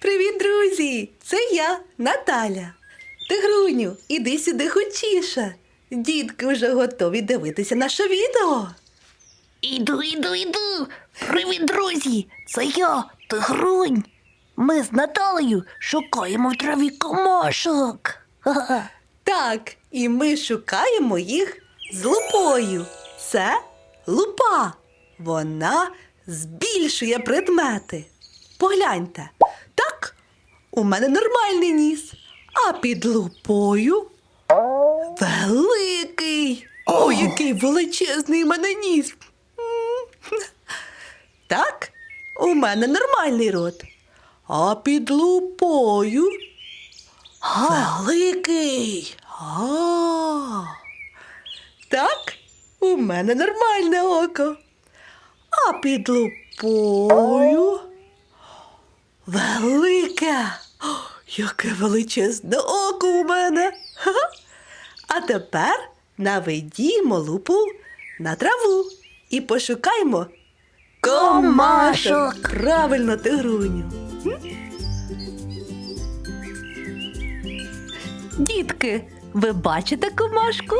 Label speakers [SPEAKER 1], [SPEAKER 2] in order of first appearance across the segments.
[SPEAKER 1] Привіт, друзі! Це я, Наталя. Тигруню, іди сюди хочіше. Дітки вже готові дивитися наше відео.
[SPEAKER 2] Іду, іду, іду. Привіт, друзі! Це я, Тигрунь. Ми з Наталею шукаємо в траві комашок.
[SPEAKER 1] Так, і ми шукаємо їх з лупою. Це лупа. Вона збільшує предмети. Погляньте, так, у мене нормальний ніс, а під лупою великий. Ой, який величезний у мене ніс. Так, у мене нормальний рот. А під лупою Великий. А. Так, у мене нормальне око. А під лупою велике. О, яке величезне око у мене. А тепер наведімо лупу на траву і пошукаймо. Комашок. Правильно, тигруню. Дітки, ви бачите комашку?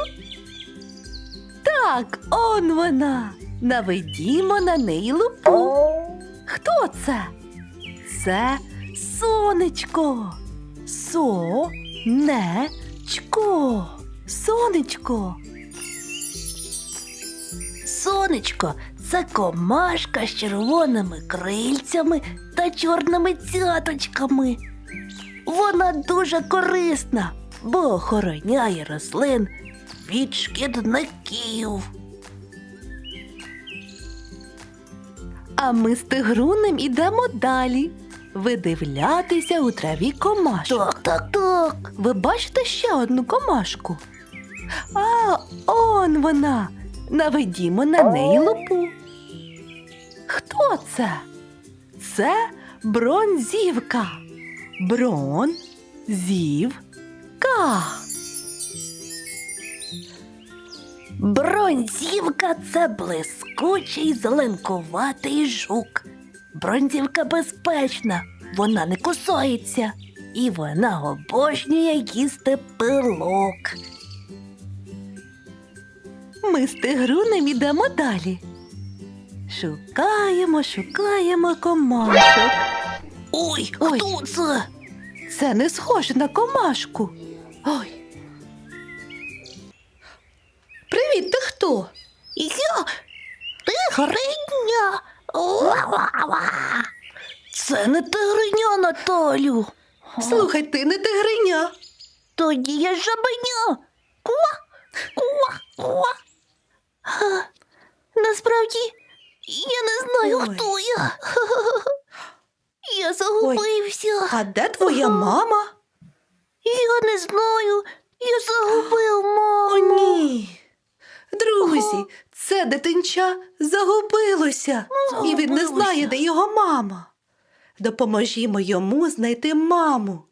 [SPEAKER 1] Так, он вона. Наведімо на неї лупу. Хто це? Це сонечко. Сонечко. Сонечко.
[SPEAKER 2] Сонечко, це комашка з червоними крильцями та чорними цяточками. Вона дуже корисна, бо охороняє рослин від шкідників.
[SPEAKER 1] А ми з тигрунем ідемо далі. Видивлятися у траві комашок.
[SPEAKER 2] Так, так, так.
[SPEAKER 1] Ви бачите ще одну комашку? А, он вона. Наведімо на неї лупу. Хто це? Це бронзівка. Бронзівка.
[SPEAKER 2] Бронзівка це блискучий зеленкуватий жук. Бронзівка безпечна, вона не кусається, і вона обожнює їсти пилок.
[SPEAKER 1] Ми з тигрунем ідемо далі. Шукаємо, шукаємо комашок.
[SPEAKER 2] Ой,
[SPEAKER 1] Ой.
[SPEAKER 2] хто це?
[SPEAKER 1] Це не схоже на комашку. Ой.
[SPEAKER 2] Тигриня. Це не тигриня, Наталю.
[SPEAKER 1] Слухай, ти не тигриня.
[SPEAKER 2] Тоді я жабеня. Ква, ква, ква. Насправді, я не знаю,
[SPEAKER 1] Ой.
[SPEAKER 2] хто я. Я загубився.
[SPEAKER 1] А де твоя мама?
[SPEAKER 2] Я не знаю. Я загубив маму.
[SPEAKER 1] О, ні. Друзі, це дитинча загубилося, і він не знає, де його мама. Допоможімо йому знайти маму.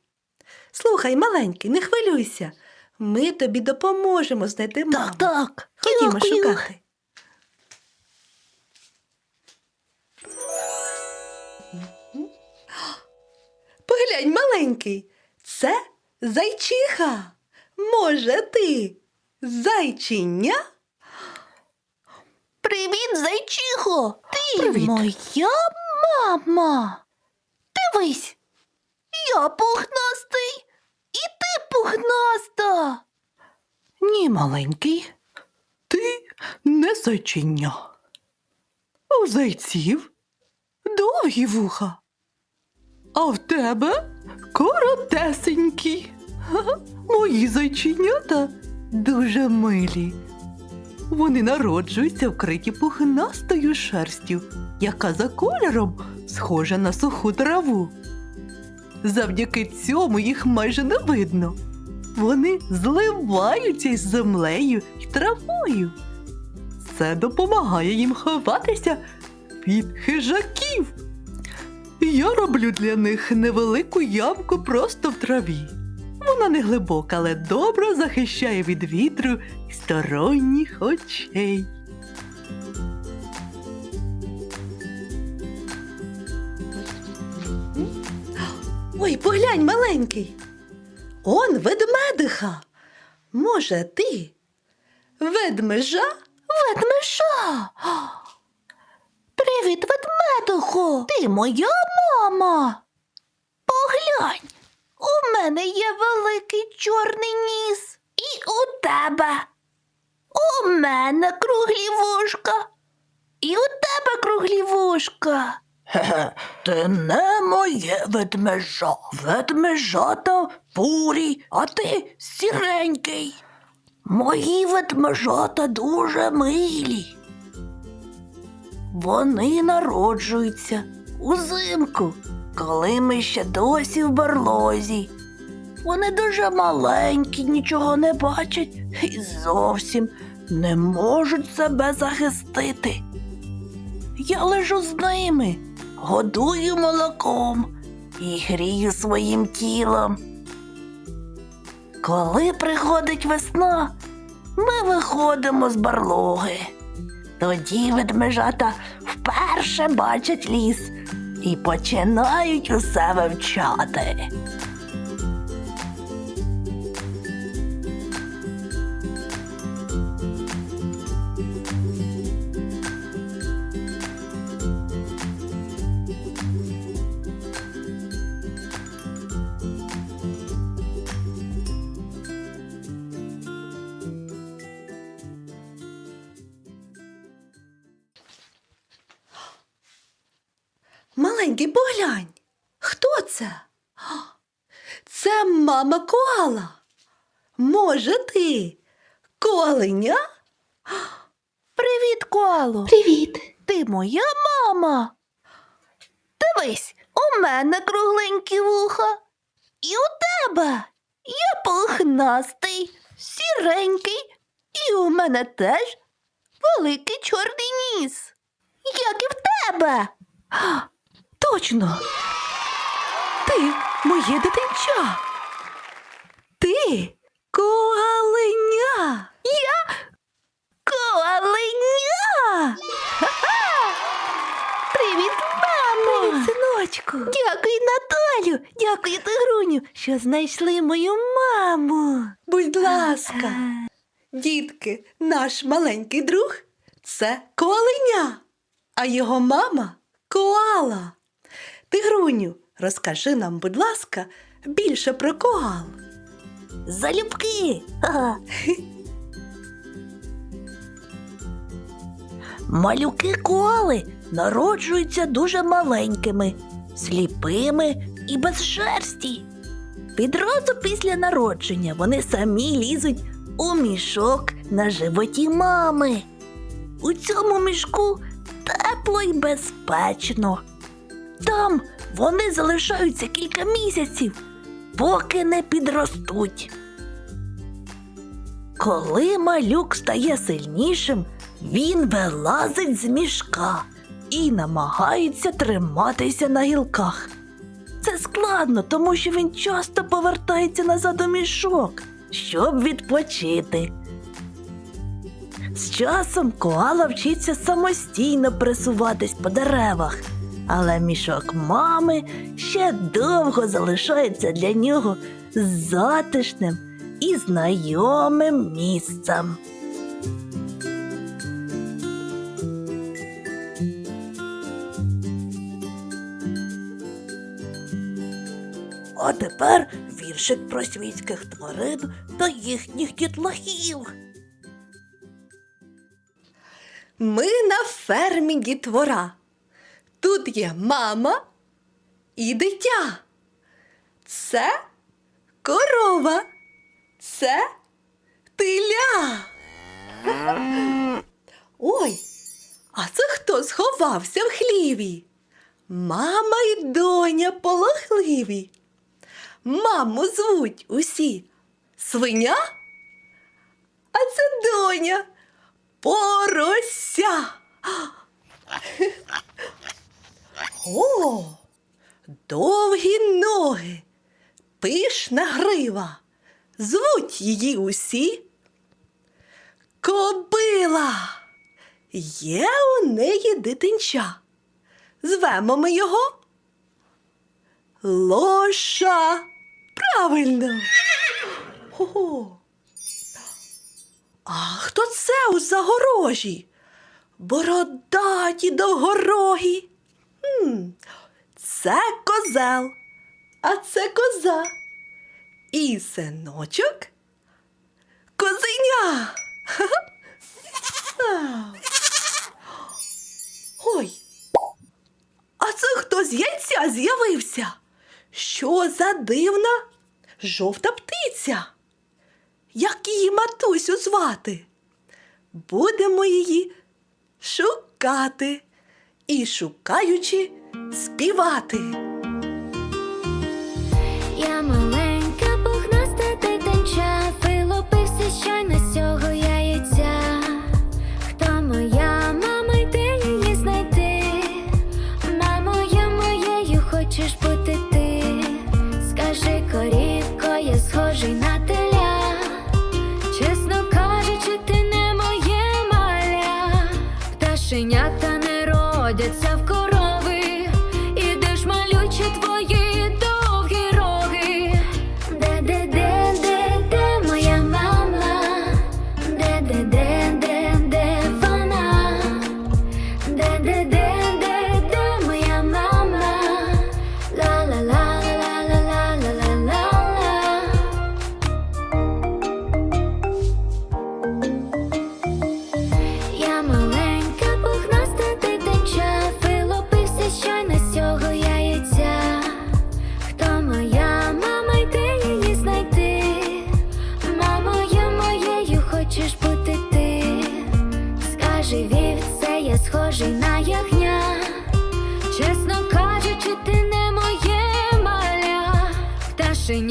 [SPEAKER 1] Слухай, маленький, не хвилюйся. Ми тобі допоможемо знайти маму.
[SPEAKER 2] Так, так.
[SPEAKER 1] Ходімо
[SPEAKER 2] Дякую.
[SPEAKER 1] шукати. Поглянь, маленький, це зайчиха. Може, ти зайчиня?
[SPEAKER 2] Привіт, зайчихо. Ти
[SPEAKER 1] Привіт.
[SPEAKER 2] моя мама. Дивись, я пухнастий, і ти пухнаста.
[SPEAKER 1] Ні, маленький, ти не зайчиня. У зайців довгі вуха, а в тебе коротесенькі. Мої зайченята дуже милі. Вони народжуються вкриті пухнастою шерстю, яка за кольором схожа на суху траву. Завдяки цьому їх майже не видно. Вони зливаються із землею й травою. Це допомагає їм ховатися від хижаків. Я роблю для них невелику ямку просто в траві. Вона не глибока, але добре захищає від вітру сторонніх очей. Ой, поглянь, маленький. Он ведмедиха. Може, ти? Ведмежа?
[SPEAKER 2] Ведмежа. Привіт, ведмедуху. Ти моя мама. Поглянь, у мене є великий чорний ніс. І у тебе. У мене круглі вушка. І у тебе круглі вушка. Хе-хе, ти не моє ведмежа. Ведмежата бурі, а ти сіренький. Мої ведмежата дуже милі. Вони народжуються узимку, коли ми ще досі в барлозі. Вони дуже маленькі, нічого не бачать і зовсім не можуть себе захистити. Я лежу з ними, годую молоком і грію своїм тілом. Коли приходить весна, ми виходимо з барлоги. Тоді ведмежата вперше бачать ліс і починають усе вивчати.
[SPEAKER 1] Маленький, поглянь. Хто це? Це мама коала. Може, ти коаленя?
[SPEAKER 2] Привіт, Коало!
[SPEAKER 3] Привіт.
[SPEAKER 2] Ти моя мама. Дивись, у мене кругленькі вуха. І у тебе. Я пухнастий, сіренький, і у мене теж великий чорний ніс. Як і в тебе.
[SPEAKER 1] Точно. Ти моє дитинча. Ти коаленя.
[SPEAKER 2] Я коаленя. Привіт, мамо!
[SPEAKER 1] Привіт, синочку.
[SPEAKER 2] Дякую, Наталю! Дякую, Тигруню, що знайшли мою маму.
[SPEAKER 1] Будь ласка. Дітки, наш маленький друг це коаленя, а його мама коала. Тигруню, розкажи нам, будь ласка, більше про коал.
[SPEAKER 2] Залюбки. Малюки коали народжуються дуже маленькими, сліпими і без шерсті. Відразу після народження вони самі лізуть у мішок на животі мами. У цьому мішку тепло й безпечно. Там вони залишаються кілька місяців, поки не підростуть. Коли малюк стає сильнішим, він вилазить з мішка і намагається триматися на гілках. Це складно, тому що він часто повертається назад у мішок, щоб відпочити. З часом коала вчиться самостійно пересуватись по деревах, але мішок мами ще довго залишається для нього затишним і знайомим місцем. А тепер віршик про світських тварин та їхніх дітлахів.
[SPEAKER 1] Ми на фермі дітвора. Тут є мама і дитя. Це корова. Це теля. Ой, а це хто сховався в хліві? Мама і доня полохливі. Маму звуть усі свиня, а це доня порося. О, довгі ноги, пишна грива. Звуть її усі. Кобила. Є у неї дитинча. Звемо ми його Лоша. Правильно. Ого. А хто це у загорожі? Бородаті довгорогі. Хм, це козел, а це коза. І синочок козеня. Ой, а це хто з яйця з'явився? Що за дивна жовта птиця? Як її матусю звати? Будемо її шукати і шукаючи співати.
[SPEAKER 3] Я маленька,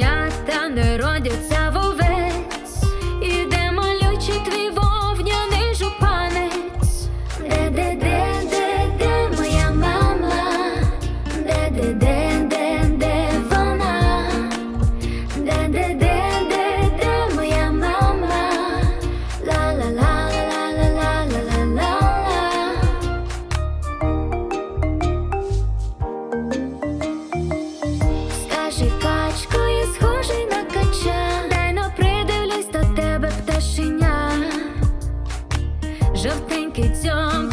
[SPEAKER 3] Зернята не родяться в ове. Just think it's young.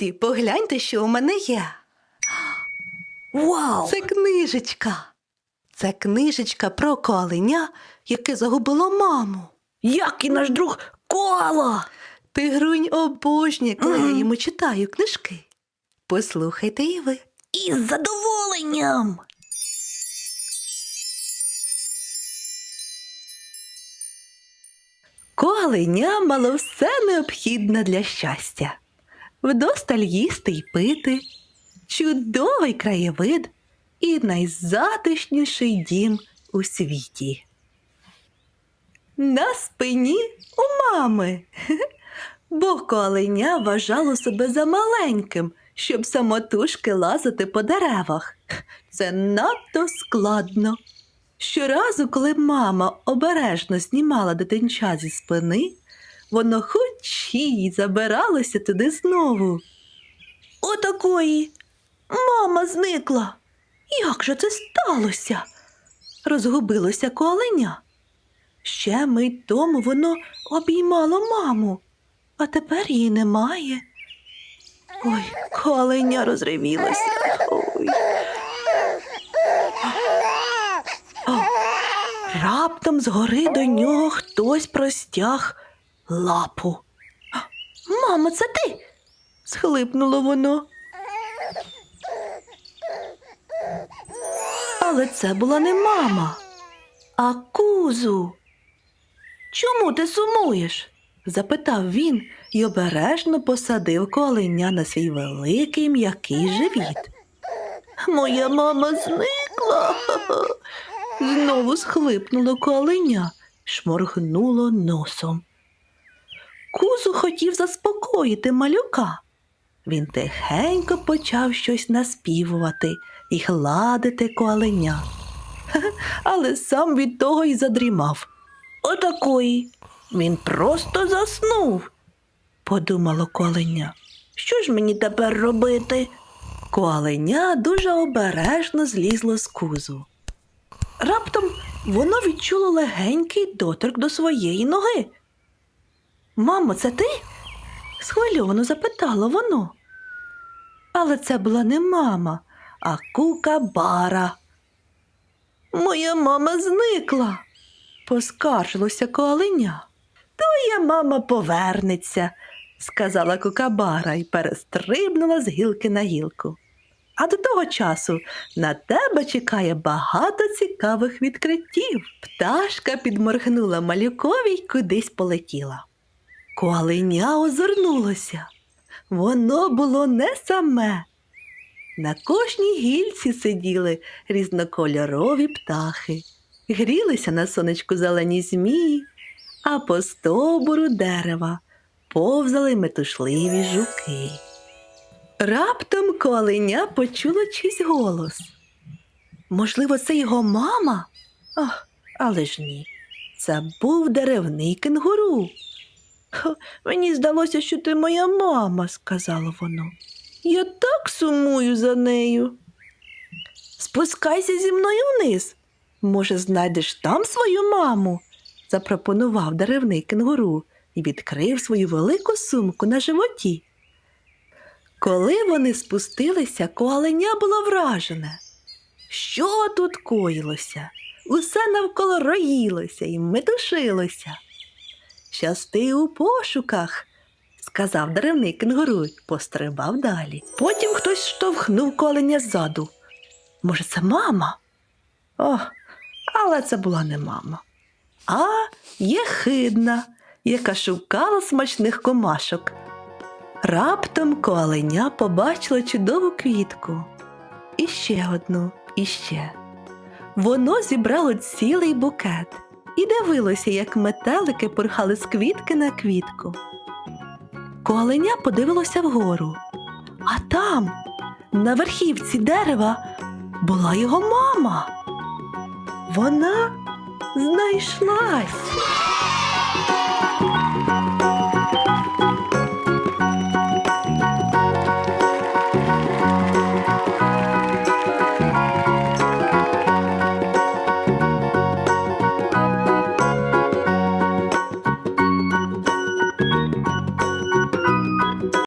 [SPEAKER 1] Друзі, погляньте, що у мене є.
[SPEAKER 2] Вау!
[SPEAKER 1] Це книжечка. Це книжечка про коленя, яке загубило маму.
[SPEAKER 2] Як і наш друг Кола!
[SPEAKER 1] Тигрунь обожнює, коли я йому читаю книжки. Послухайте і ви.
[SPEAKER 2] Із задоволенням!
[SPEAKER 1] Коленя мало все необхідне для щастя. Вдосталь їсти й пити, чудовий краєвид і найзатишніший дім у світі. На спині у мами. Бо коленя вважало себе замаленьким, щоб самотужки лазити по деревах. Це надто складно. Щоразу, коли мама обережно знімала дитинча зі спини, воно хоч і забиралося туди знову. Отакої. Мама зникла. Як же це сталося? Розгубилося коленя. Ще мить тому воно обіймало маму, а тепер її немає. Ой, коленя розривілося. Ой. Раптом згори до нього хтось простяг лапу. Мамо, це ти? схлипнуло воно. Але це була не мама, А кузу, чому ти сумуєш? запитав він і обережно посадив коленя на свій великий м'який живіт. Моя мама зникла. Знову схлипнуло коленя, шморгнуло носом. Кузу хотів заспокоїти малюка. Він тихенько почав щось наспівувати і гладити коленя. Хе-хе, Але сам від того й задрімав. Отакої. Він просто заснув, подумало коленя. Що ж мені тепер робити? Коаленя дуже обережно злізло з кузу. Раптом воно відчуло легенький доторк до своєї ноги. Мамо, це ти? схвильовано запитало воно. Але це була не мама, а кукабара. Моя мама зникла, поскаржилося коаленя. Твоя мама повернеться, сказала кукабара і перестрибнула з гілки на гілку. А до того часу на тебе чекає багато цікавих відкриттів. Пташка підморгнула малюкові й кудись полетіла. Коаленя озирнулося. Воно було не саме. На кожній гільці сиділи різнокольорові птахи, грілися на сонечку зелені змії, а по стовбуру дерева повзали метушливі жуки. Раптом коаленя почуло чийсь голос. Можливо, це його мама? Ах, але ж ні. Це був деревний кенгуру. «Хо, Мені здалося, що ти моя мама, сказало воно. Я так сумую за нею. Спускайся зі мною вниз. Може, знайдеш там свою маму? запропонував деревний кенгуру і відкрив свою велику сумку на животі. Коли вони спустилися, коаленя було вражене. Що тут коїлося? Усе навколо роїлося і метушилося. Щасти у пошуках, сказав деревний кенгуру й пострибав далі. Потім хтось штовхнув коленя ззаду. Може, це мама? О, але це була не мама, а єхидна, яка шукала смачних комашок. Раптом коаленя побачила чудову квітку. І ще одну, і ще. Воно зібрало цілий букет і дивилося, як метелики порхали з квітки на квітку. Коленя подивилося вгору, а там, на верхівці дерева, була його мама. Вона знайшлась.